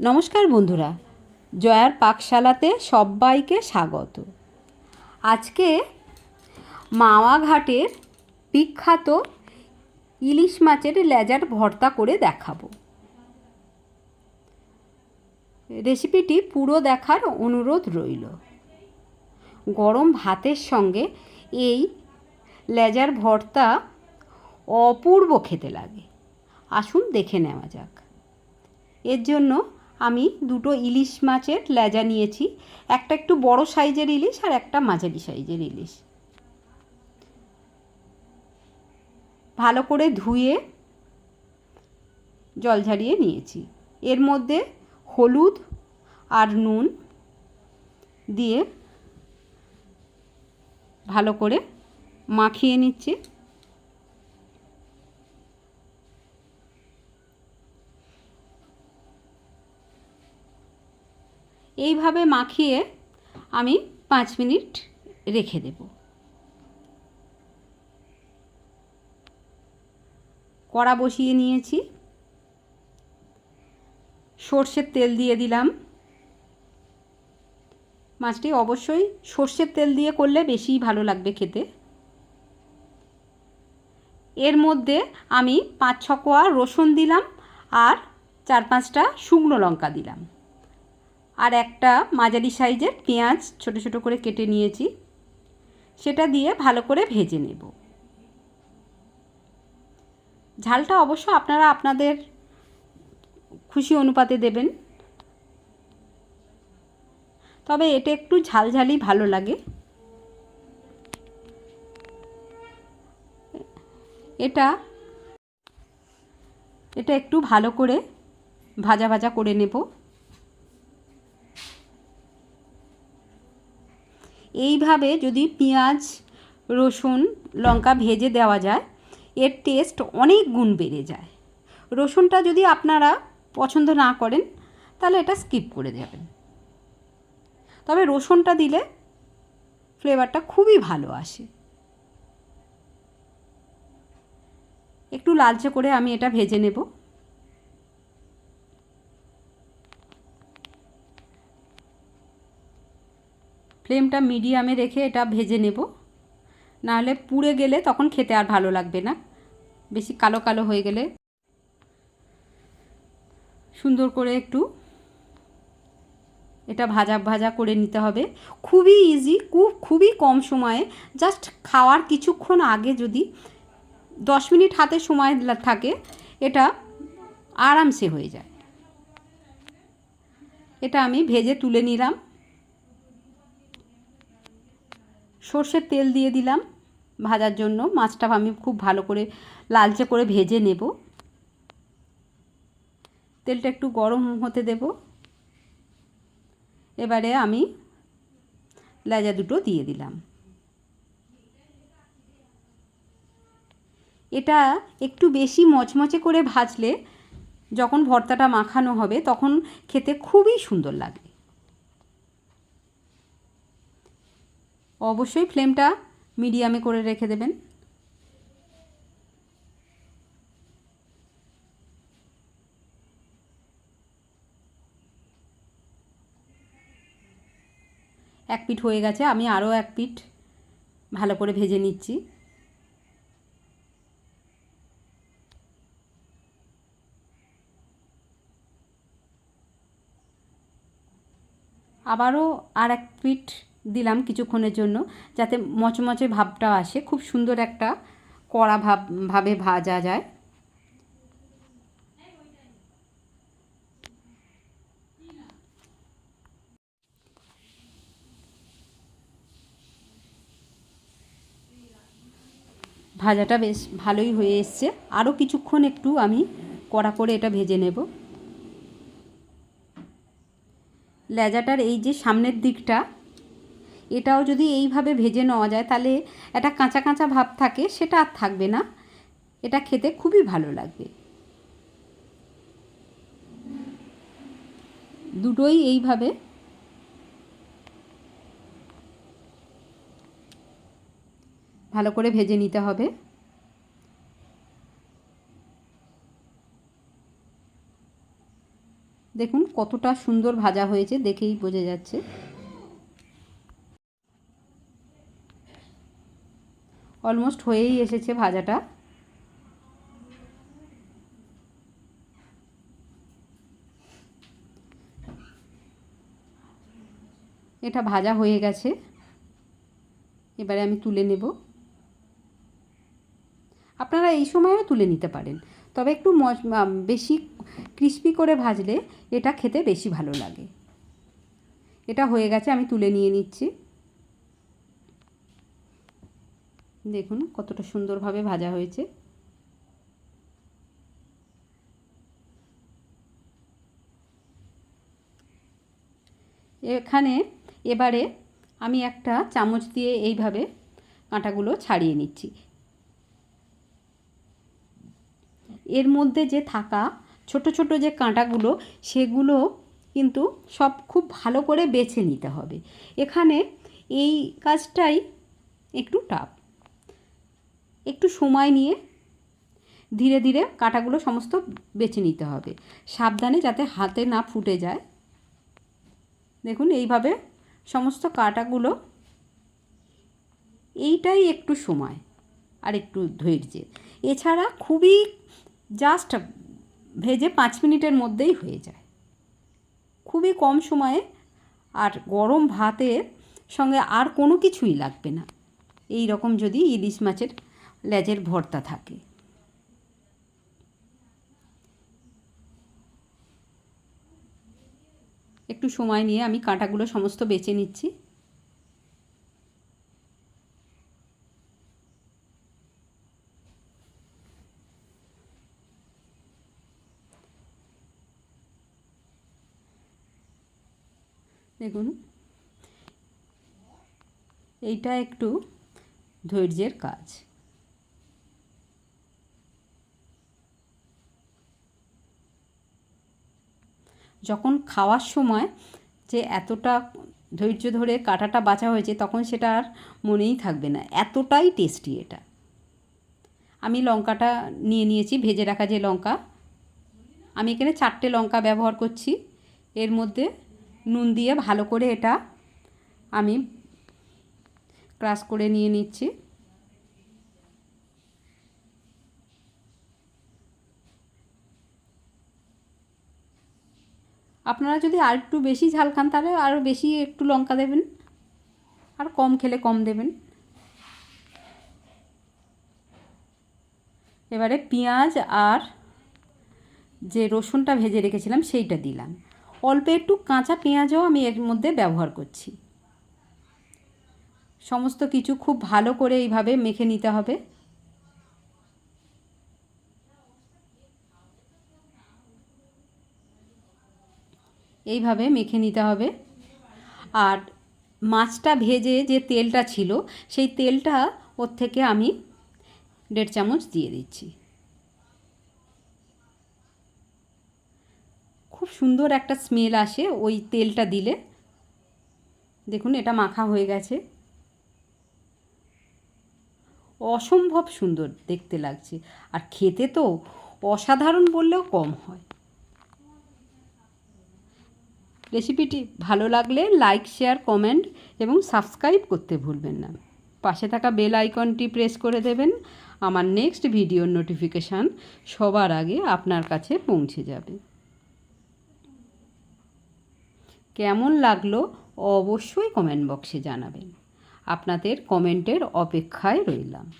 নমস্কার বন্ধুরা, জয়ার পাকশালাতে সবাইকে স্বাগত। আজকে মাওয়া ঘাটের বিখ্যাত ইলিশ মাছের লেজার ভর্তা করে দেখাবো। রেসিপিটি পুরো দেখার অনুরোধ রইল। গরম ভাতের সঙ্গে এই লেজার ভর্তা অপূর্ব খেতে লাগে। আসুন দেখে নেওয়া যাক। এর জন্য আমি দুটো ইলিশ মাছের লেজা নিয়েছি, একটা একটু বড় সাইজের ইলিশ আর একটা মাঝারি সাইজের ইলিশ। ভালো করে ধুয়ে জল ঝারিয়ে নিয়েছি। এর মধ্যে হলুদ আর নুন দিয়ে ভালো করে মাখিয়ে নিচ্ছি। এইভাবে মাখিয়ে আমি পাঁচ মিনিট রেখে দেব। কড়া বসিয়ে নিয়েছি। সর্ষের তেল দিয়ে দিলাম। মাছটি অবশ্যই সর্ষের তেল দিয়ে করলে বেশি ভালো লাগবে খেতে। এর মধ্যে আমি পাঁচ ছ কোয়া রসুন দিলাম আর চার পাঁচটা শুকনো লঙ্কা দিলাম। আর একটা মাঝারি সাইজের পেঁয়াজ ছোট ছোট করে কেটে নিয়েছি। সেটা দিয়ে ভালো করে ভেজে নেব। ঝালটা অবশ্য আপনারা আপনাদের খুশি অনুপাতে দেবেন। তবে এটা একটু ঝালঝালি ভালো লাগে। এটা এটা একটু ভালো করে ভাজা ভাজা করে নেব। এইভাবে যদি পেঁয়াজ, রসুন, লঙ্কা ভেজে দেওয়া যায়, এর টেস্ট অনেক গুণ বেড়ে যায়। রসুনটা যদি আপনারা পছন্দ না করেন, তাহলে এটা স্কিপ করে যাবেন তবে রসুনটা দিলে ফ্লেভারটা খুবই ভালো আসে। একটু লালচে করে আমি এটা ভেজে নেব। ফ্লেমটা মিডিয়ামে রেখে এটা ভেজে নেব। নাহলে পুড়ে গেলে তখন খেতে আর ভালো লাগবে না। বেশি কালো কালো হয়ে গেলে সুন্দর করে একটু এটা ভাজা ভাজা করে নিতে হবে। খুবই ইজি খুব, খুবই কম সময়ে। জাস্ট খাওয়ার কিছুক্ষণ আগে যদি দশ মিনিট হাতে সময় থাকে, এটা আরামসে হয়ে যায়। এটা আমি ভেজে তুলে নিলাম। সর্ষের তেল দিয়ে দিলাম ভাজার জন্য। মাছটা আমি খুব ভালো করে লালচে করে ভেজে নেব। তেলটা একটু গরম হতে দেব। এবারে আমি লেজা দুটো দিয়ে দিলাম। এটা একটু বেশি মচমচে করে ভাজলে যখন ভর্তাটা মাখানো হবে তখন খেতে খুবই সুন্দর লাগে। অবশ্যই ফ্লেমটা মিডিয়ামে করে রেখে দেবেন। এক পিঠ হয়ে গেছে, আমি আরও এক পিঠ ভালো করে ভেজে নিচ্ছি। আবারও আর এক পিঠ দিলাম কিছুক্ষণের জন্য, যাতে মচমচে ভাবটা আসে। খুব সুন্দর একটা কড়া ভাব, ভাবে ভাজা যায়। ভাজাটা বেশ ভালোই হয়ে এসছে। আরও কিছুক্ষণ একটু আমি কড়া করে এটা ভেজে নেব। লেজাটার এই যে সামনের দিকটা এটাও যদি এইভাবে ভেজে নেওয়া যায়, তাহলে একটা কাঁচা কাঁচা ভাব থাকে, সেটা আর থাকবে না। এটা খেতে খুবই ভালো লাগবে। দুটোই এইভাবে। ভালো করে ভেজে নিতে হবে। দেখুন কতটা সুন্দর ভাজা হয়েছে, দেখেই বোঝা যাচ্ছে। অলমোস্ট হয়েই এসেছে ভাজাটা। এটা ভাজা হয়ে গেছে। এবারে আমি তুলে নেব। আপনারা এই সময়ও তুলে নিতে পারেন। তবে একটু বেশি ক্রিস্পি করে ভাজলে এটা খেতে বেশি ভালো লাগে। এটা হয়ে গেছে, আমি তুলে নিয়ে নিচ্ছি। দেখুন কতটা সুন্দরভাবে ভাজা হয়েছে। এখানে এবারে আমি একটা চামচ দিয়ে এইভাবে কাঁটাগুলো ছাড়িয়ে নিচ্ছি। এর মধ্যে যে থাকা ছোট ছোট যে কাঁটাগুলো, সেগুলো কিন্তু সব খুব ভালো করে বেছে নিতে হবে। এখানে এই কাজটাই একটু টাফ একটু সময় নিয়ে ধীরে ধীরে কাঁটাগুলো সমস্ত বেছে নিতে হবে। সাবধানে যাতে হাতে না ফুটে যায়। দেখুন, এইভাবে সমস্ত কাঁটাগুলো এইটাই একটু সময় আর একটু ধৈর্যের। এছাড়া খুবই জাস্ট ভেজে পাঁচ মিনিটের মধ্যেই হয়ে যায়। খুবই কম সময়ে আর গরম ভাতের সঙ্গে আর কোনো কিছুই লাগবে না। এই রকম যদি ইলিশ মাছের লেজের ভর্তা থাকে। একটু সময় নিয়ে আমি কাঁটাগুলো সমস্ত বেছে নিচ্ছি। দেখুন। এইটা একটু ধৈর্যের কাজ। যখন খাওয়ার সময় যে এতটা ধৈর্য ধরে কাটাটা বাছা হয়েছে, তখন সেটা আর মনেই থাকবে না। এতটাই টেস্টি এটা। আমি লঙ্কাটা নিয়ে নিয়েছি, ভেজে রাখা যে লঙ্কা। আমি এখানে চারটে লঙ্কা ব্যবহার করছি। এর মধ্যে নুন দিয়ে ভালো করে এটা আমি ক্রাশ করে নিয়ে নিচ্ছি। আপনারা যদি আর একটু বেশি ঝাল খান, তাহলে আরও বেশি একটু লঙ্কা দেবেন। আর কম খেলে কম দেবেন। এবারে পেঁয়াজ আর যে রসুনটা ভেজে রেখেছিলাম, সেইটা দিলাম। অল্প একটু কাঁচা পেঁয়াজও আমি এর মধ্যে ব্যবহার করছি। সমস্ত কিছু খুব ভালো করে এইভাবে মেখে নিতে হবে। এইভাবে মেখে নিতে হবে। আর মাছটা ভেজে যে তেলটা ছিল, সেই তেলটা ওর থেকে আমি দেড় চামচ দিয়ে দিচ্ছি। খুব সুন্দর একটা স্মেল আসে ওই তেলটা দিলে। দেখুন, এটা মাখা হয়ে গেছে। অসম্ভব সুন্দর দেখতে লাগছে। আর খেতে তো অসাধারণ বললেও কম হয়। রেসিপিটি ভালো লাগলে লাইক, শেয়ার, কমেন্ট এবং সাবস্ক্রাইব করতে ভুলবেন না। পাশে থাকা বেল আইকনটি প্রেস করে দেবেন। আমার নেক্সট ভিডিওর নোটিফিকেশান সবার আগে আপনার কাছে পৌঁছে যাবে। কেমন লাগল অবশ্যই কমেন্ট বক্সে জানাবেন। আপনাদের কমেন্টের অপেক্ষায় রইলাম।